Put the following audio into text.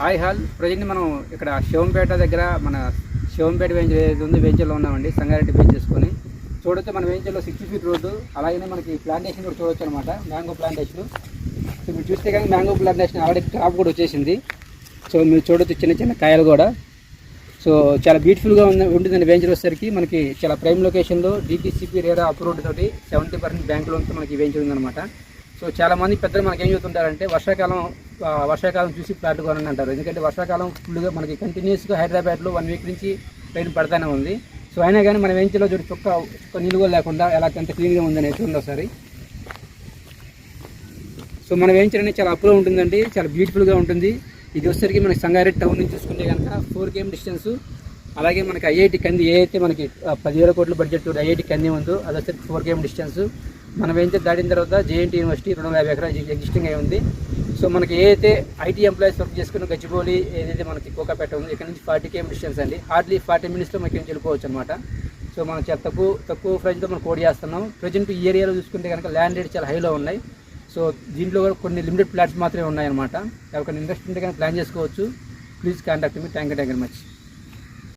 Hi hall. Present మనం ఇక్కడ శివంపేట దగ్గర మన శివంపేట వెంచర్ ఏదైతే ఉంది వెంచర్లో ఉన్నామండి సంగారెడ్డి బేస్ చూడొచ్చు మన వెంచర్లో సిక్స్టీ ఫీట్ రోడ్డు అలాగనే మనకి ప్లాంటేషన్ కూడా చూడొచ్చు అనమాట మ్యాంగో ప్లాంటేషన్. సో మీరు చూస్తే కానీ మ్యాంగో ప్లాంటేషన్ ఆల్రెడీ క్రాప్ కూడా వచ్చేసింది. సో మీరు చూడొచ్చు చిన్న చిన్న కాయలు కూడా. సో చాలా బ్యూటిఫుల్గా ఉంది ఉంటుందండి వెంచర్ వచ్చేసరికి. మనకి చాలా ప్రైమ్ లొకేషన్లో డీటీసీపీ రేరా అప్రూవ్డ్ తోటి సెవెంటీ పర్సెంట్ బ్యాంక్ లోన్తో మనకి వెంచర్ ఉందన్నమాట. సో చాలామంది పెద్దలు మనకి ఏం చెబుతుంటారంటే వర్షాకాలం వర్షాకాలం చూసి ఫ్లాట్ కొనండి అంటారు. ఎందుకంటే వర్షాకాలం ఫుల్గా మనకి కంటిన్యూస్గా హైదరాబాద్లో వన్ వీక్ నుంచి రైన్ పడతానే ఉంది. సో అయినా కానీ మన వెంచర్లో చూడు చుక్క చుక్క నీళ్ళు కూడా లేకుండా ఎలా ఎంత క్లీన్గా ఉందని చూడండి ఒకసారి. సో మన వెంచర్ అనేది చాలా అప్లో ఉంటుందండి చాలా బ్యూటిఫుల్గా ఉంటుంది. ఇది వచ్చేసరికి మనకి సంగారెడ్డి టౌన్ నుంచి చూసుకుంటే కనుక ఫోర్ కేఎం డిస్టెన్స్ అలాగే మనకి ఐఐటి కంది ఏ అయితే మనకి పదివేల కోట్ల బడ్జెట్ ఐఐటి కంది ఉందో అది వచ్చేసరికి ఫోర్ కేఎం డిస్టెన్స్ మన వెంచర్ దాటిన తర్వాత జేఎన్టీ యూనివర్సిటీ రెండు వందల యాభై ఎకరాలు ఎగ్జిస్టింగ్ అయి ఉంది. సో మనకి ఏదైతే ఐటీ ఎంప్లాయీస్ వర్క్ చేసుకున్న గచ్చిబౌలి ఏదైతే మనకి కోకాపేట ఉంది ఇక్కడ నుంచి ఫార్టీ కేఎం డిస్టెన్స్ అండి. హార్డ్లీ ఫార్టీ మినిట్స్లో మనకి వెళ్ళిపోవచ్చు అనమాట సో మనం చాలా తక్కువ తక్కువ ప్రైస్తో మనం కోడి చేస్తున్నాం. ప్రజెంట్ ఈ ఏరియాలో చూసుకుంటే కనుక ల్యాండ్ రేట్ చాలా హైలో ఉన్నాయి. సో దీంట్లో కూడా కొన్ని లిమిటెడ్ ప్లాట్స్ మాత్రమే ఉన్నాయన్నమాట. ఎవరికైనా ఇంట్రెస్ట్ ఉంటే కనుక ప్లాన్ చేసుకోవచ్చు. Please contact me thank you thank you much